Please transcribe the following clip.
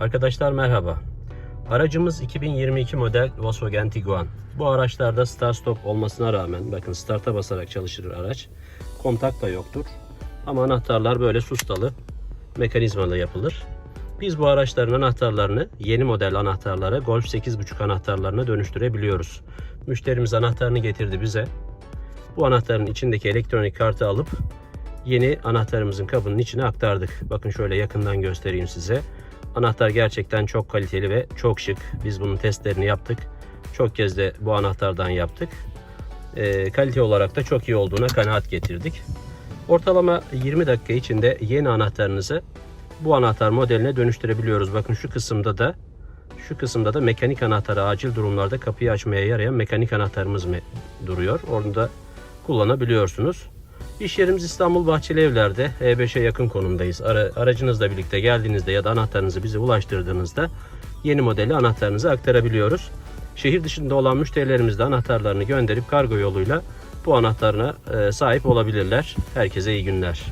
Arkadaşlar merhaba. Aracımız 2022 model Volkswagen Tiguan. Bu araçlarda start stop olmasına rağmen bakın starta basarak çalışır araç. Kontak da yoktur. Ama anahtarlar böyle sustalı mekanizmalı yapılır. Biz bu araçların anahtarlarını yeni model anahtarlara Golf 8.5 anahtarlarına dönüştürebiliyoruz. Müşterimiz anahtarını getirdi bize. Bu anahtarın içindeki elektronik kartı alıp yeni anahtarımızın kabının içine aktardık. Bakın şöyle yakından göstereyim size. Anahtar gerçekten çok kaliteli ve çok şık. Biz bunun testlerini yaptık. Çok kez de bu anahtardan yaptık. Ee, kalite olarak da çok iyi olduğuna kanaat getirdik. Ortalama 20 dakika içinde yeni anahtarınızı bu anahtar modeline dönüştürebiliyoruz. Bakın şu kısımda da şu kısımda da mekanik anahtarı acil durumlarda kapıyı açmaya yarayan mekanik anahtarımız duruyor. Onu da kullanabiliyorsunuz. İş yerimiz İstanbul Bahçeli Evler'de E5'e yakın konumdayız. Ara, aracınızla birlikte geldiğinizde ya da anahtarınızı bize ulaştırdığınızda yeni modeli anahtarınızı aktarabiliyoruz. Şehir dışında olan müşterilerimiz de anahtarlarını gönderip kargo yoluyla bu anahtarına e, sahip olabilirler. Herkese iyi günler.